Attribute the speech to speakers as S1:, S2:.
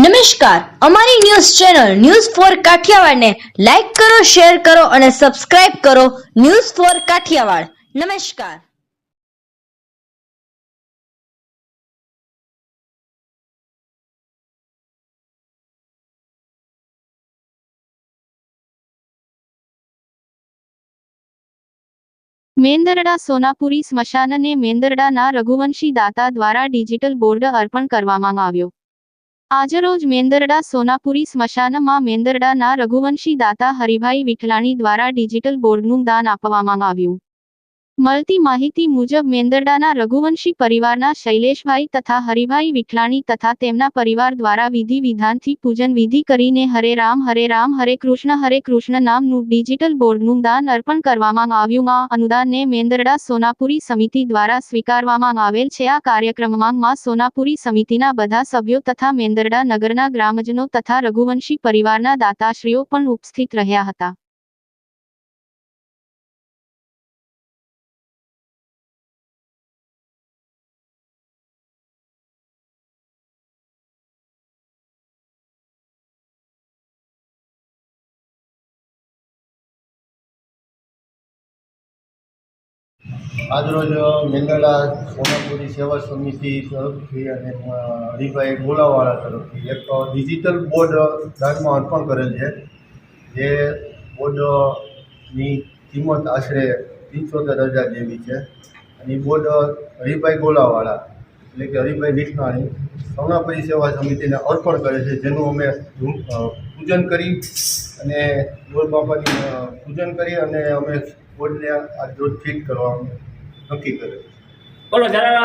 S1: નમસ્કાર. અમારી news channel news four કાઠિયાવાડને લાઈક કરો, શેર કરો અને સબસ્ક્રાઇબ કરો ન્યૂઝ ફોર કાઠિયાવાડ. નમસ્કાર.
S2: મેંદરડા સોનાપુરી સ્મશાનને મેંદરડાના રઘુવંશી દાતા દ્વારા ડિજિટલ બોર્ડ અર્પણ કરવામાં આવ્યો. આજરોજ મેંદરડા સોનાપુરી સ્મશાનમાં મેંદરડાના રઘુવંશી દાતા હરિભાઈ વિઠલાણી દ્વારા ડિજિટલ બોર્ડનું દાન આપવામાં આવ્યું. મળતી માહિતી મુજબ મેંદરડાના રઘુવંશી પરિવારના શૈલેષભાઈ તથા હરિભાઈ વિઠલાણી તથા તેમના પરિવાર દ્વારા વિધિ વિધાનથી પૂજન વિધિ કરીને હરે રામ હરે રામ, હરે કૃષ્ણ હરે કૃષ્ણ નામનું ડિજિટલ બોર્ડનું દાન અર્પણ કરવામાં આવ્યું. આ અનુદાનને મેંદરડા સોનાપુરી સમિતિ દ્વારા સ્વીકારવામાં આવેલ છે. આ કાર્યક્રમમાં માં સોનાપુરી સમિતિના બધા સભ્યો તથા મેંદરડા નગરના ગ્રામજનો તથા રઘુવંશી પરિવારના દાતાશ્રીઓ પણ ઉપસ્થિત રહ્યા હતા.
S3: આજરોજ મેંદરડા સોનાપુરી સેવા સમિતિ તરફથી અને હરિભાઈ ગોલાવાળા તરફથી એક ડિજિટલ બોર્ડ દાનમાં અર્પણ કરેલ છે. જે બોર્ડની કિંમત આશરે પંચોતેર હજાર જેવી છે. અને બોર્ડ હરિભાઈ ગોલાવાળા એટલે કે હરિભાઈ વિઠનાણી સોનાપરી સેવા સમિતિને અર્પણ કરે છે જેનું અમે પૂજન કરી અને ગોળ બાપાની પૂજન કરી અને અમે બોર્ડને આ રોજ ફિટ કરવાનું નક્કી કર્યું.
S4: બોલો જરા